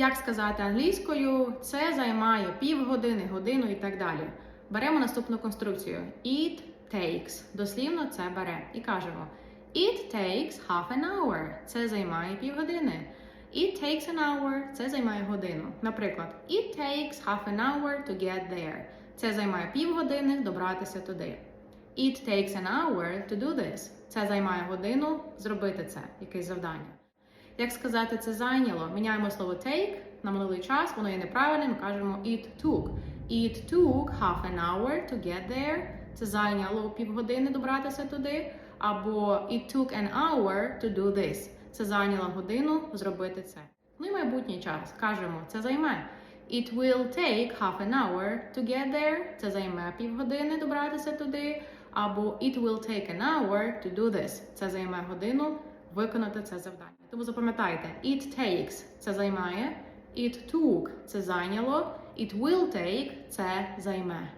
Як сказати англійською, це займає півгодини, годину і так далі. Беремо наступну конструкцію. It takes. Дослівно це бере. І кажемо: It takes half an hour. Це займає півгодини. It takes an hour. Це займає годину. Наприклад, It takes half an hour to get there. Це займає півгодини добратися туди. It takes an hour to do this. Це займає годину зробити це, якесь завдання. Як сказати це зайняло? Міняємо слово take на минулий час, воно є неправильним, кажемо it took. It took half an hour to get there. Це зайняло півгодини добратися туди. Або it took an hour to do this. Це зайняло годину зробити це. Ну і майбутній час. Кажемо, це займе. It will take half an hour to get there. Це займе півгодини добратися туди. Або it will take an hour to do this. Це займе годину виконати це завдання. Тому запам'ятайте, it takes це займає, it took це зайняло, it will take це займе.